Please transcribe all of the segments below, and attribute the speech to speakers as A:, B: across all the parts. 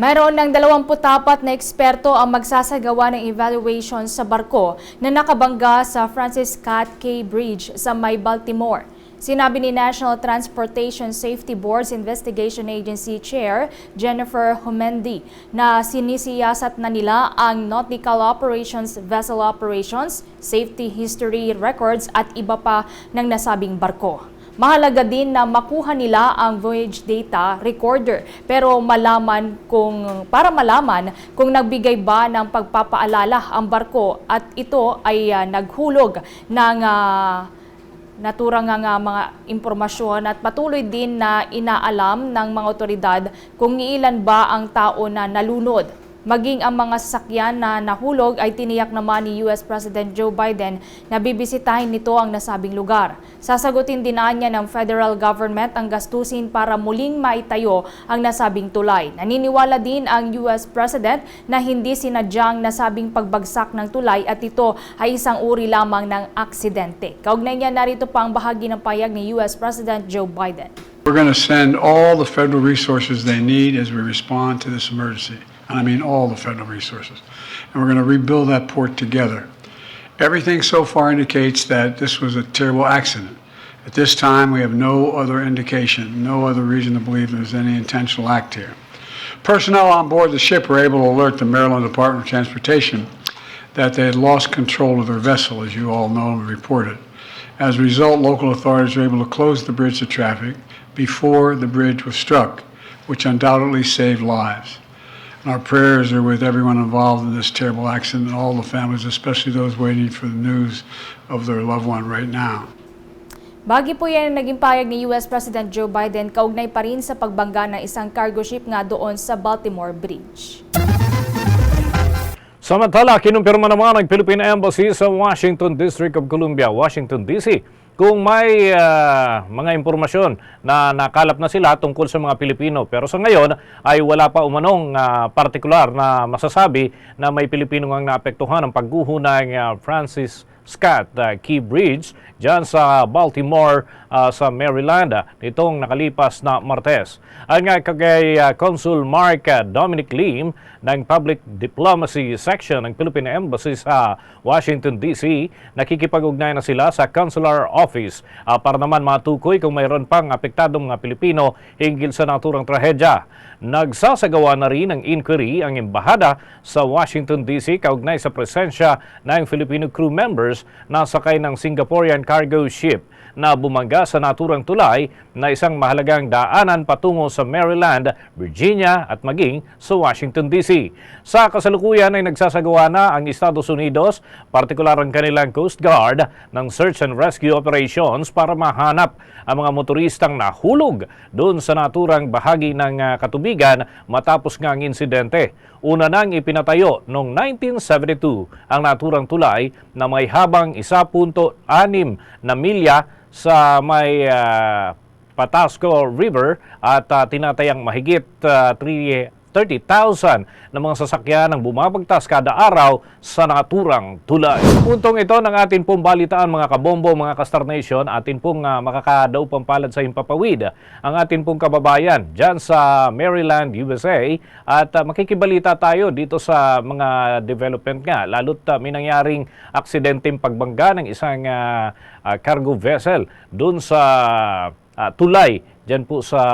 A: Mayroon ng 24 na eksperto ang magsasagawa ng evaluation sa barko na nakabangga sa Francis Scott Key Bridge sa May Baltimore. Sinabi ni National Transportation Safety Board's Investigation Agency Chair Jennifer Homendi na sinisiyasat na nila ang nautical operations, vessel operations, safety history records at iba pa ng nasabing barko. Mahalaga din na makuha nila ang voyage data recorder pero malaman kung para malaman kung nagbigay ba ng pagpapaalala ang barko at ito ay ah, naghulog ng ah, naturang nga nga mga impormasyon at patuloy din na inaalam ng mga otoridad kung ilan ba ang tao na nalunod. Maging ang mga sasakyan na nahulog ay tiniyak naman ni US President Joe Biden na bibisitahin nito ang nasabing lugar. Sasagutin din niya ng federal government ang gastusin para muling maitayo ang nasabing tulay. Naniniwala din ang US President na hindi sinadyang nasabing pagbagsak ng tulay at ito ay isang uri lamang ng aksidente. Kaugnay niya narito pa ang bahagi ng payag ni US President Joe Biden.
B: We're going to send all the federal resources they need as we respond to this emergency. And I mean all the federal resources. And we're going to rebuild that port together. Everything so far indicates that this was a terrible accident. At this time, we have no other indication, no other reason to believe there's any intentional act here. Personnel on board the ship were able to alert the Maryland Department of Transportation that they had lost control of their vessel, as you all know and reported. As a result, local authorities were able to close the bridge to traffic before the bridge was struck, which undoubtedly saved lives. And our prayers are with everyone involved in this terrible accident and all the families, especially those waiting for the news of their loved one right now.
A: Bagi po yan ang naging payag ni US President Joe Biden kaugnay pa rin sa pagbangga ng isang cargo ship nga doon sa Baltimore Bridge.
C: Samantala, kinumpirma naman ng Philippine Embassy sa Washington District of Columbia, Washington DC, kung may ah, mga impormasyon na nakalap na sila tungkol sa mga Pilipino. Pero sa ngayon ay wala pa umanong ah, partikular na masasabi na may Pilipino ang naapektuhan ng pagguho ng ah, Francis Scott ah, Key Bridge dyan sa Baltimore ah, sa Maryland ah, nitong nakalipas na Martes. Ang nga kay ah, Consul Mark ah, Dominic Lim ng Public Diplomacy Section ng Philippine Embassy sa Washington DC, nakikipag-ugnay na sila sa Consular Office ah, para naman matukoy kung mayroon pang apektadong mga Pilipino hinggil sa naturang trahedya. Nagsasagawa na rin ng inquiry ang embahada sa Washington DC kaugnay sa presensya ng Filipino crew members na sakay ng Singaporean cargo ship na bumangga sa naturang tulay na isang mahalagang daanan patungo sa Maryland, Virginia at maging sa Washington DC. Sa kasalukuyan ay nagsasagawa na ang Estados Unidos, partikular ang kanilang Coast Guard, ng search and rescue operations para mahanap ang mga motoristang nahulog doon sa naturang bahagi ng ah, katubigan matapos nga ang insidente. Una nang ipinatayo noong 1972 ang naturang tulay na may habang 1.6 na milya sa may ah, Patasco River at ah, tinatayang mahigit ah, 3 30,000 na mga sasakyan ang bumabagtas kada araw sa naturang tulay. Puntong ito ng atin pong balitaan mga kabombo, mga Kastar Nation, atin pong uh, makakadaw pampalad sa himpapawid ang atin pong kababayan dyan sa Maryland, USA at uh, makikibalita tayo dito sa mga development nga, lalo't uh, may nangyaring aksidenteng pagbangga ng isang uh, uh, cargo vessel dun sa uh, tulay dyan po sa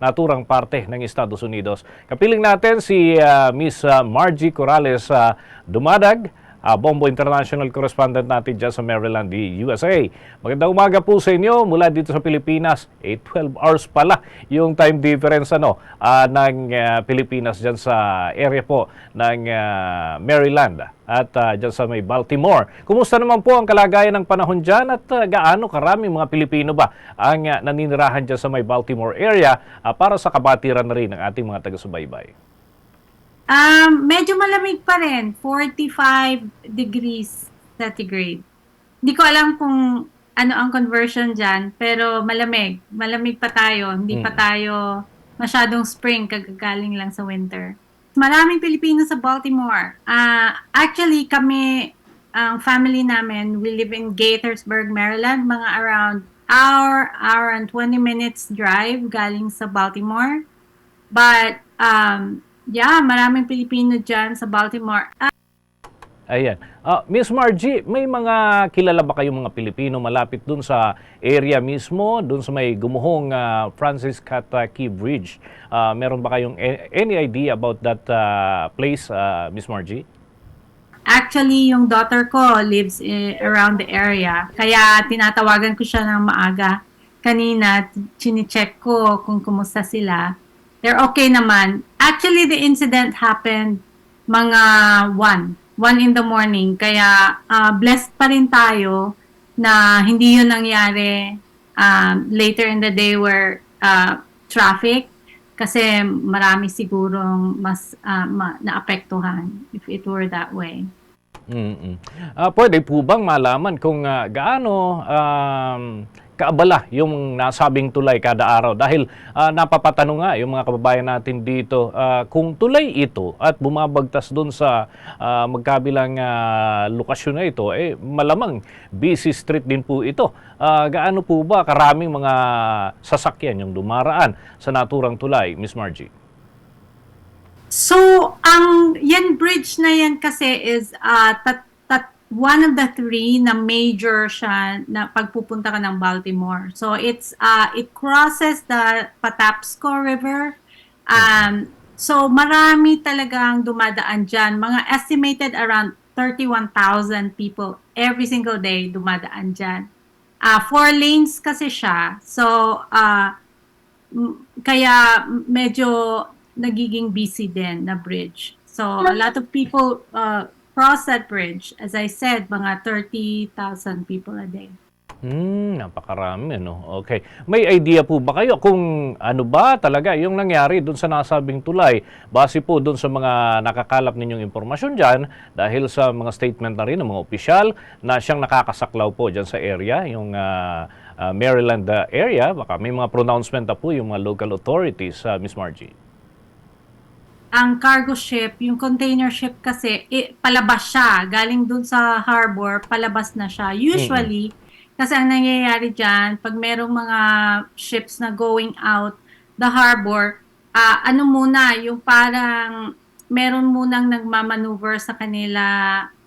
C: naturang parte ng Estados Unidos. Kapiling natin si uh, Miss uh, Margie Corrales uh, Dumadag, uh, Bombo International Correspondent natin dyan sa Maryland, USA. Magandang umaga po sa inyo mula dito sa Pilipinas. 8-12 hours pala yung time difference ano, uh, ng uh, Pilipinas dyan sa area po ng uh, Maryland at uh, dyan sa may Baltimore. Kumusta naman po ang kalagayan ng panahon dyan at uh, gaano karami mga Pilipino ba ang uh, naninirahan dyan sa may Baltimore area uh, para sa kabatiran na rin ng ating mga taga-subaybay?
D: Um, medyo malamig pa rin, 45 degrees centigrade. Hindi ko alam kung ano ang conversion dyan, pero malamig. Malamig pa tayo. Hindi pa
C: Mm.
D: tayo masyadong spring, kagagaling lang sa winter. Maraming Pilipino sa Baltimore. Ah, actually, kami, ang family namin, we live in Gaithersburg, Maryland. Mga around hour, hour and 20 minutes drive galing sa Baltimore. But um, Yeah, maraming Pilipino dyan sa Baltimore. Ah,
C: Ayan. Ah, Miss Margie, may mga kilala ba kayong mga Pilipino malapit dun sa area mismo, dun sa may gumuhong ah, Francis Kataki Bridge? Ah, meron ba kayong any idea about that ah, place, ah, Miss Margie?
D: Actually, yung daughter ko lives eh, around the area. Kaya tinatawagan ko siya ng maaga. Kanina, chine-check ko kung kumusta sila. They're okay naman. Actually, the incident happened mga 1. 1 in the morning. Kaya ah, blessed pa rin tayo na hindi yun nangyari um, later in the day where ah, traffic kasi marami sigurong mas ah, ma- naapektuhan if it were that way.
C: mm Ah, pwede po bang malaman kung ah, gaano um, kaabala yung nasabing tulay kada araw? Dahil ah, napapatanong nga yung mga kababayan natin dito, ah, kung tulay ito at bumabagtas doon sa ah, magkabilang ah, lokasyon na ito, eh malamang busy street din po ito. Ah, gaano po ba karaming mga sasakyan yung dumaraan sa naturang tulay, Miss Margie?
D: So, ang yan bridge na yan kasi is uh, one of the three na major siya na pagpupunta ka ng Baltimore. So, it's uh, it crosses the Patapsco River. Um, so, marami talagang dumadaan dyan. Mga estimated around 31,000 people every single day dumadaan dyan. Uh, four lanes kasi siya. So, uh, kaya medyo nagiging busy din na bridge. So, a lot of people uh, cross that bridge. As I said, mga 30,000 people a day.
C: Hmm, napakarami, no? Okay. May idea po ba kayo kung ano ba talaga yung nangyari doon sa nasabing tulay? Base po doon sa mga nakakalap ninyong impormasyon dyan, dahil sa mga statement na rin ng mga opisyal na siyang nakakasaklaw po dyan sa area, yung ah, ah, Maryland ah, area, baka may mga pronouncement na po yung mga local authorities, ah, Miss Margie.
D: Ang cargo ship, yung container ship kasi, i- palabas siya. Galing dun sa harbor, palabas na siya. Usually, kasi ang nangyayari dyan, pag merong mga ships na going out the harbor, ah, ano muna, yung parang meron munang nagmamaneuver sa kanila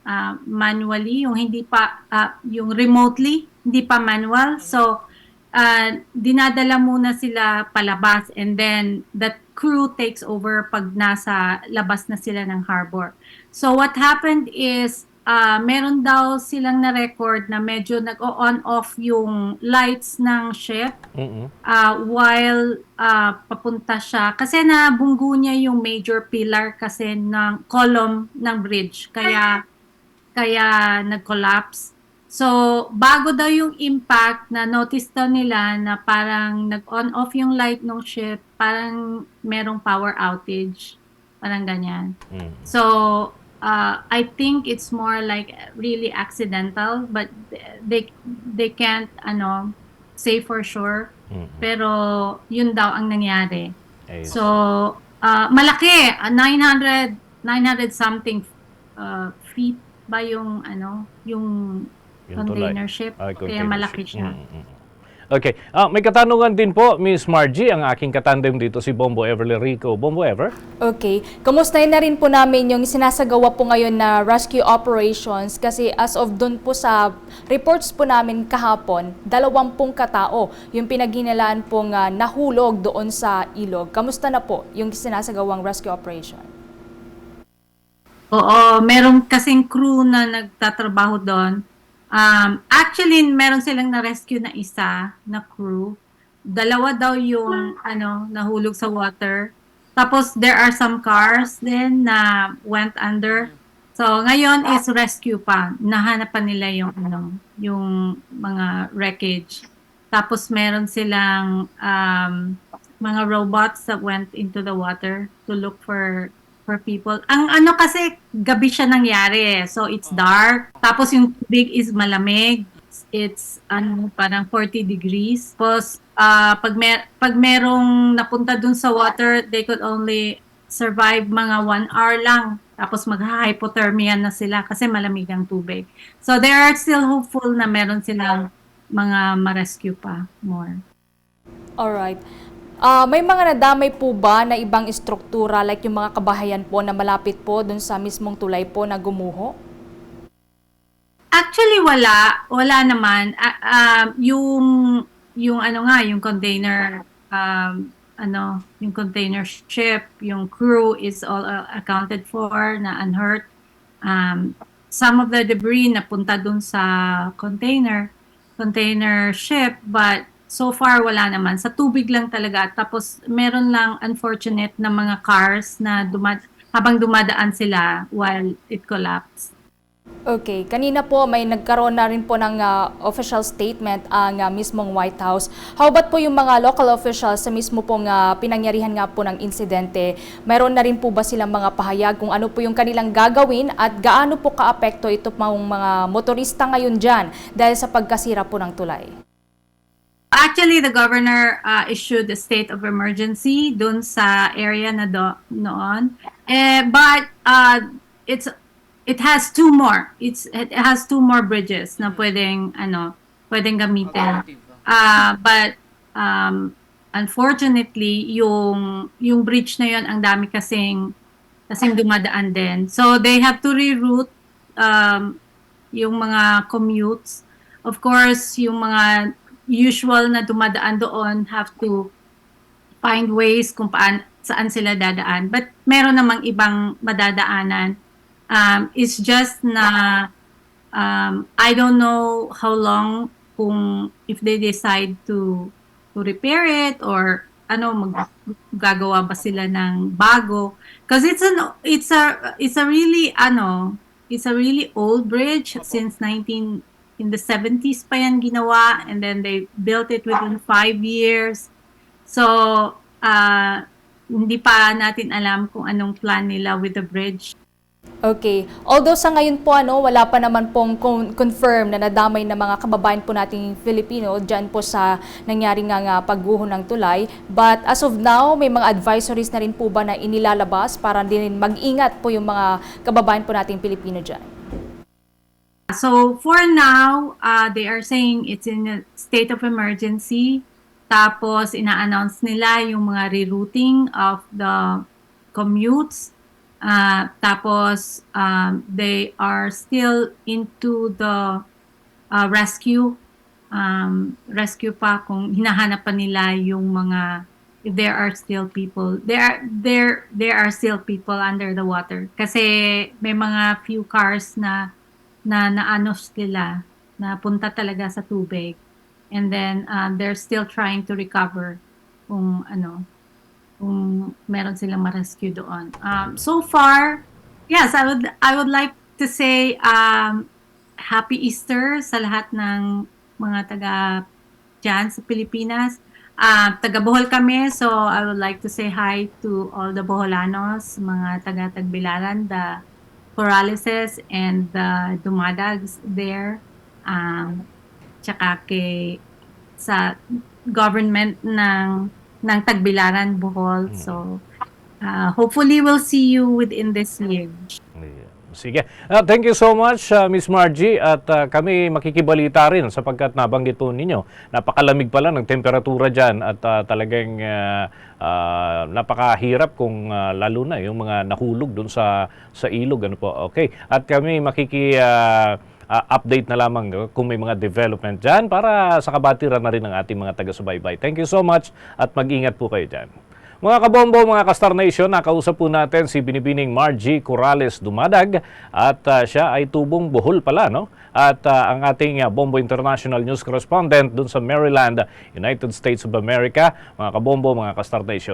D: ah, manually, yung hindi pa, ah, yung remotely, hindi pa manual. So, uh, dinadala muna sila palabas and then the crew takes over pag nasa labas na sila ng harbor. So what happened is uh, meron daw silang na-record na medyo nag-on off yung lights ng ship
C: mm
D: uh, while uh, papunta siya kasi nabunggo niya yung major pillar kasi ng column ng bridge kaya kaya nag-collapse. So, bago daw yung impact, na notice daw nila na parang nag-on off yung light ng ship, parang merong power outage. Parang ganyan.
C: mm
D: So, uh, I think it's more like really accidental, but they they can't ano say for sure.
C: mm
D: Pero yun daw ang nangyari.
C: Ayun.
D: So, uh, malaki, uh, 900 900 something uh, feet ba yung ano, yung,
C: Yung tulay.
D: container ship.
C: Ay,
D: Kaya
C: container
D: malaki
C: ship.
D: siya.
C: Mm, mm, mm. Okay. Ah, may katanungan din po, Miss Margie, ang aking katandem dito si Bombo Everly Rico. Bombo Ever?
A: Okay. Kamustahin na rin po namin yung sinasagawa po ngayon na rescue operations kasi as of dun po sa reports po namin kahapon, dalawampung katao yung pinaghinalaan pong ah, nahulog doon sa ilog. Kamusta na po yung sinasagawang rescue operation?
D: Oo, meron kasing crew na nagtatrabaho doon. Um, actually, meron silang na-rescue na isa na crew. Dalawa daw yung ano, nahulog sa water. Tapos there are some cars din na went under. So ngayon is rescue pa. Nahanap pa nila yung ano, yung mga wreckage. Tapos meron silang um, mga robots that went into the water to look for for people. Ang ano kasi gabi siya nangyari eh. So it's dark. Tapos yung tubig is malamig. It's ano parang 40 degrees. Tapos ah, pag mer pag merong napunta dun sa water, they could only survive mga one hour lang. Tapos mag-hypothermia na sila kasi malamig ang tubig. So they are still hopeful na meron silang mga ma-rescue pa more.
A: Alright. Ah, may mga nadamay po ba na ibang istruktura like yung mga kabahayan po na malapit po dun sa mismong tulay po na gumuho?
D: Actually, wala. Wala naman. Ah, um, yung, yung ano nga, yung container, um, ano, yung container ship, yung crew is all uh, accounted for na unhurt. Um, some of the debris napunta dun sa container, container ship, but so far wala naman. Sa tubig lang talaga. Tapos meron lang unfortunate na mga cars na dumad habang dumadaan sila while it collapsed.
A: Okay, kanina po may nagkaroon na rin po ng ah, official statement ang ah, mismong White House. How about po yung mga local officials sa mismo pong ah, pinangyarihan nga po ng insidente? Mayroon na rin po ba silang mga pahayag kung ano po yung kanilang gagawin at gaano po kaapekto ito pong mga motorista ngayon dyan dahil sa pagkasira po ng tulay?
D: Actually, the governor uh, issued a state of emergency dun sa area na do, noon. Eh, but uh, it's it has two more. It's it has two more bridges na pwedeng ano, pwedeng gamitin. Uh, but um, unfortunately, yung yung bridge na yon ang dami kasing kasing dumadaan din. So they have to reroute um, yung mga commutes. Of course, yung mga usual na dumadaan doon have to find ways kung paan, saan sila dadaan. But meron namang ibang madadaanan. Um, it's just na um, I don't know how long kung if they decide to to repair it or ano mag gagawa ba sila ng bago because it's an it's a it's a really ano it's a really old bridge since 19 in the 70s pa yan ginawa and then they built it within five years so uh, hindi pa natin alam kung anong plan nila with the bridge
A: Okay. Although sa ngayon po ano, wala pa naman pong con- confirm na nadamay na mga kababayan po nating Filipino dyan po sa nangyari nga nga pagguho ng tulay. But as of now, may mga advisories na rin po ba na inilalabas para din mag-ingat po yung mga kababayan po nating Pilipino dyan?
D: So for now, uh, they are saying it's in a state of emergency. Tapos ina-announce nila yung mga rerouting of the commutes. Uh, tapos um, they are still into the uh, rescue. Um, rescue pa kung hinahanap pa nila yung mga if there are still people there there there are still people under the water kasi may mga few cars na na naano sila na punta talaga sa tubig and then um, they're still trying to recover kung ano kung meron silang ma-rescue doon. Um, so far, yes, I would I would like to say um, happy Easter sa lahat ng mga taga dyan sa Pilipinas. Uh, taga Bohol kami, so I would like to say hi to all the Boholanos, mga taga Tagbilaran, the Corraleses and the Dumadags there. Um, tsaka kay sa government ng ng Tagbilaran, Bohol. So, uh, hopefully we'll see you within this year.
C: Sige. Ah, thank you so much, ah, Miss Margie. At ah, kami makikibalita rin sapagkat nabanggit po ninyo. Napakalamig pala ng temperatura dyan at ah, talagang ah, ah, napakahirap kung ah, lalo na yung mga nahulog dun sa, sa ilog. Ano po. Okay. At kami makiki... ah, ah, update na lamang kung may mga development dyan para sa kabatiran na rin ng ating mga taga-subaybay. Thank you so much at mag-ingat po kayo dyan. Mga kabombo, mga ka-Star Nation, nakausap po natin si Binibining Margie Corrales Dumadag at ah, siya ay tubong buhol pala, no? At ah, ang ating ah, Bombo International News Correspondent dun sa Maryland, United States of America, mga kabombo, mga ka-Star Nation.